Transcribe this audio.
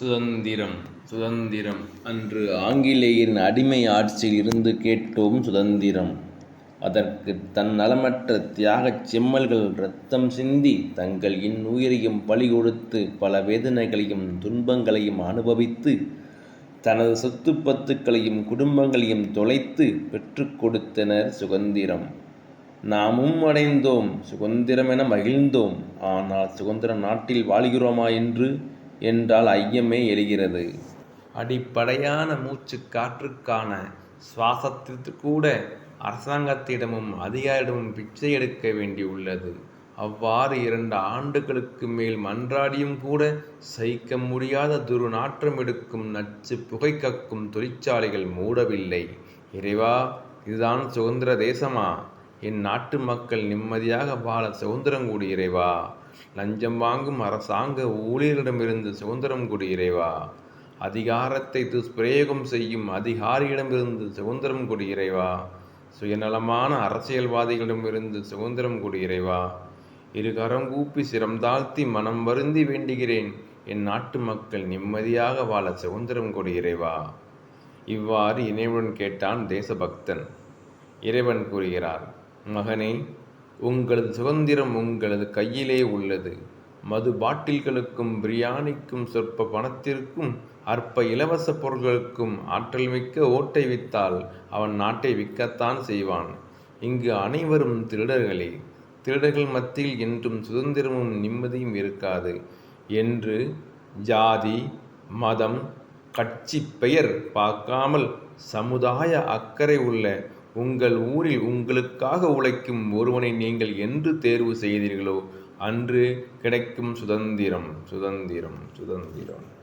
சுதந்திரம் சுதந்திரம். அன்று ஆங்கிலேயரின் அடிமை ஆட்சியில் இருந்து கேட்டோம் சுதந்திரம். அதற்கு தன் நலமற்ற தியாகச் செம்மல்கள் இரத்தம் சிந்தி தங்கள் இன்னுயிரையும் பலி கொடுத்து பல வேதனைகளையும் துன்பங்களையும் அனுபவித்து தனது சொத்து பத்துக்களையும் குடும்பங்களையும் தொலைத்து பெற்றுக்கொடுத்தனர் சுதந்திரம். நாமும் அடைந்தோம் சுதந்திரமென மகிழ்ந்தோம். ஆனால் சுதந்திர நாட்டில் வாழ்கிறோமா என்று என்றால் ஐயமே எழுகிறது. அடிப்படையான மூச்சு காற்றுக்கான சுவாசத்திற்கு கூட அரசாங்கத்திடமும் அதிகாரிடமும் பிச்சை எடுக்க வேண்டியுள்ளது. அவ்வாறு இரண்டு ஆண்டுகளுக்கு மேல் மன்றாடியும் கூட சகிக்க முடியாத துருநாற்றம் எடுக்கும் நச்சு புகை கக்கும் தொழிற்சாலைகள் மூடவில்லை. இறைவா இதுதான் சுதந்திர தேசமா? என் நாட்டு மக்கள் நிம்மதியாக வாழ சுதந்திரம் கூடி இறைவா. லஞ்சம் வாங்கும் அரசாங்க ஊழியரிடமிருந்து சுதந்திரம் கூடி இறைவா. அதிகாரத்தை துஷ்பிரயோகம் செய்யும் அதிகாரியிடமிருந்து சுதந்திரம் கொடு இறைவா. சுயநலமான அரசியல்வாதிகளிடமிருந்து சுதந்திரம் கொடு இறைவா. இருகரம் கூப்பி சிரம் தாழ்த்தி மனம் வருந்தி வேண்டுகிறேன். என் நாட்டு மக்கள் நிம்மதியாக வாழ சுதந்திரம் கொடு இறைவா. இவ்வாறு இணைவுடன் கேட்டான் தேசபக்தன். இறைவன் கூறுகிறார் மகனே உங்களது சுதந்திரம் உங்களது கையிலே உள்ளது. மது பாட்டில்களுக்கும் பிரியாணிக்கும் சொற்ப பணத்திற்கும் அற்ப இலவச பொருள்களுக்கும் ஆற்றல் மிக்க ஓட்டை வித்தால் அவன் நாட்டை விற்கத்தான் செய்வான். இங்கு அனைவரும் திருடர்களே. திருடர்கள் மத்தியில் என்றும் சுதந்திரமும் நிம்மதியும் இருக்காது. என்று ஜாதி மதம் கட்சி பெயர் பார்க்காமல் சமுதாய அக்கறை உள்ள உங்கள் ஊரில் உங்களுக்காக உழைக்கும் ஒருவனை நீங்கள் என்று தேர்வு செய்தீர்களோ அன்று கிடைக்கும் சுதந்திரம் சுதந்திரம் சுதந்திரம்.